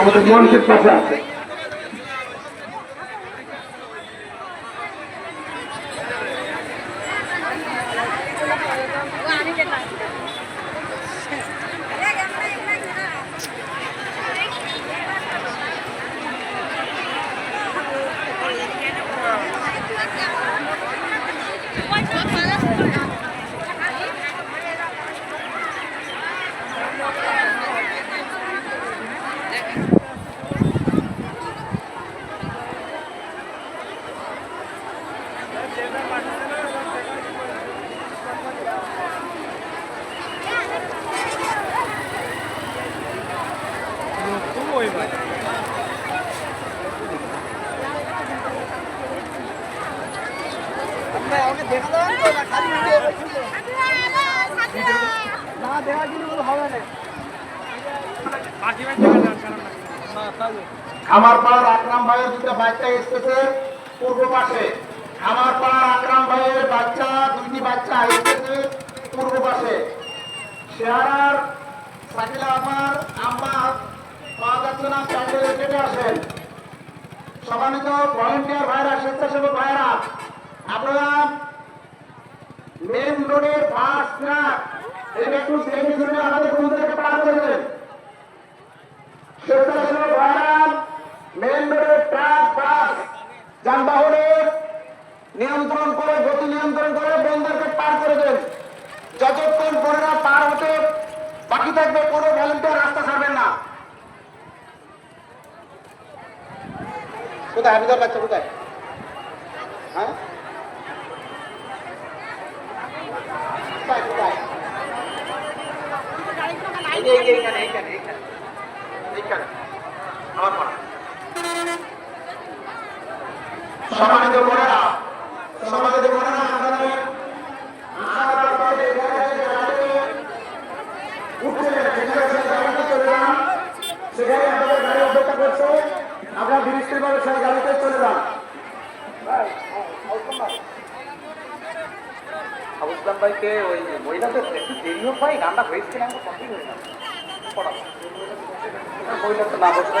আমাদের মঞ্চের পাশে আমার পাড়ার আকরাম ভাইয়ের দুটো বাচ্চা এসেছে পূর্ব পাশে। আমার পাড়ার আকরাম ভাইয়ের বাচ্চা, দুইটি বাচ্চা এসেছে পূর্ব পাশে। শেহারার সাকিলা আমার আম্মা পাওয়া যাচ্ছে না কেটে আসেন। সম্মানিত ভলেন্টিয়ার ভাইরা, স্বেচ্ছাসেবক ভাইরা আপনারা যানবাহনের নিয়ন্ত্রণ করে, গতি নিয়ন্ত্রণ করে বন্ধুদেরকে পার করে দেন যতক্ষণ পরেরা পার হতে বাকি থাকবে, কোনো ভলেন্টিয়ার রাস্তা ছাড়বেন না। কোথায়? হাবিদার বাচ্চা কোথায়? হ্যাঁ? আপনাদের গাড়ি অপেক্ষা করছে। আপনারা সেই গাড়িতে চলে যান। আবুসলাম ভাইকে ওই মহিলাদের একটু দেরি হোক ভাই, গানটা হয়েছে না কমপ্লিট হয়ে যাবে পড়াবো মহিলা তো না বসে